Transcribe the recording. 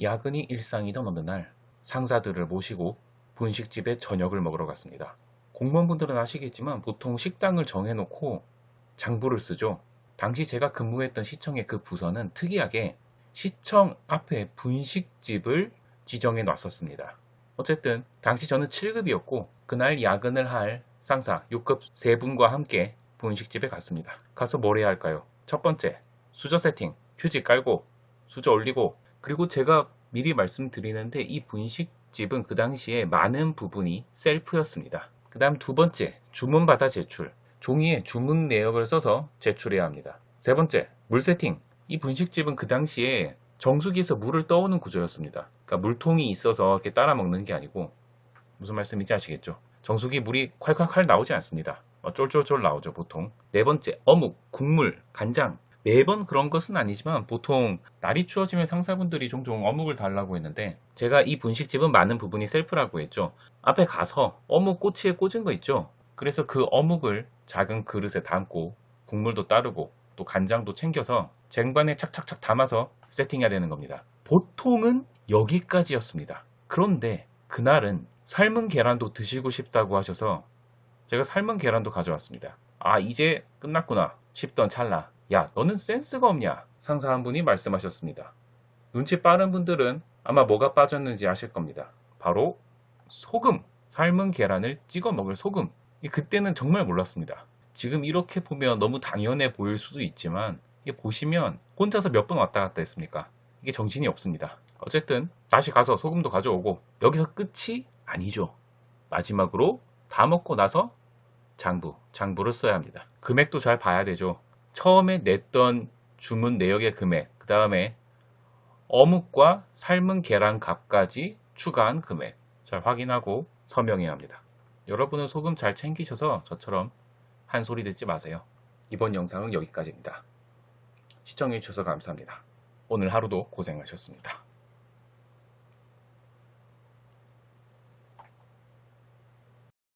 야근이 일상이던 어느 날 상사들을 모시고 분식집에 저녁을 먹으러 갔습니다. 공무원분들은 아시겠지만 보통 식당을 정해놓고 장부를 쓰죠. 당시 제가 근무했던 시청의 그 부서는 특이하게 시청 앞에 분식집을 지정해 놨었습니다. 어쨌든 당시 저는 7급이었고 그날 야근을 할 상사 6급 세 분과 함께 분식집에 갔습니다. 가서 뭘 해야 할까요? 첫 번째, 수저 세팅, 휴지 깔고 수저 올리고 그리고 제가 미리 말씀드리는데 이 분식집은 그 당시에 많은 부분이 셀프였습니다. 그 다음 두 번째, 주문 받아 제출. 종이에 주문 내역을 써서 제출해야 합니다. 세 번째, 물 세팅. 이 분식집은 그 당시에 정수기에서 물을 떠오는 구조였습니다. 그러니까 물통이 있어서 이렇게 따라 먹는 게 아니고 무슨 말씀인지 아시겠죠? 정수기 물이 콸콸콸 나오지 않습니다. 어, 쫄쫄쫄 나오죠, 보통. 네 번째, 어묵, 국물, 간장. 매번 그런 것은 아니지만 보통 날이 추워지면 상사분들이 종종 어묵을 달라고 했는데 제가 이 분식집은 많은 부분이 셀프라고 했죠. 앞에 가서 어묵 꼬치에 꽂은 거 있죠. 그래서 그 어묵을 작은 그릇에 담고 국물도 따르고 또 간장도 챙겨서 쟁반에 착착착 담아서 세팅해야 되는 겁니다. 보통은 여기까지였습니다. 그런데 그날은 삶은 계란도 드시고 싶다고 하셔서 제가 삶은 계란도 가져왔습니다. 아, 이제 끝났구나 싶던 찰나. 야, 너는 센스가 없냐? 상사 한 분이 말씀하셨습니다. 눈치 빠른 분들은 아마 뭐가 빠졌는지 아실 겁니다. 바로 소금. 삶은 계란을 찍어 먹을 소금. 이 그때는 정말 몰랐습니다. 지금 이렇게 보면 너무 당연해 보일 수도 있지만 이게 보시면 혼자서 몇 번 왔다 갔다 했습니까? 이게 정신이 없습니다. 어쨌든 다시 가서 소금도 가져오고 여기서 끝이 아니죠. 마지막으로 다 먹고 나서 장부, 장부를 써야 합니다. 금액도 잘 봐야 되죠. 처음에 냈던 주문 내역의 금액, 그 다음에 어묵과 삶은 계란 값까지 추가한 금액 잘 확인하고 서명해야 합니다. 여러분은 소금 잘 챙기셔서 저처럼 한 소리 듣지 마세요. 이번 영상은 여기까지입니다. 시청해주셔서 감사합니다. 오늘 하루도 고생하셨습니다.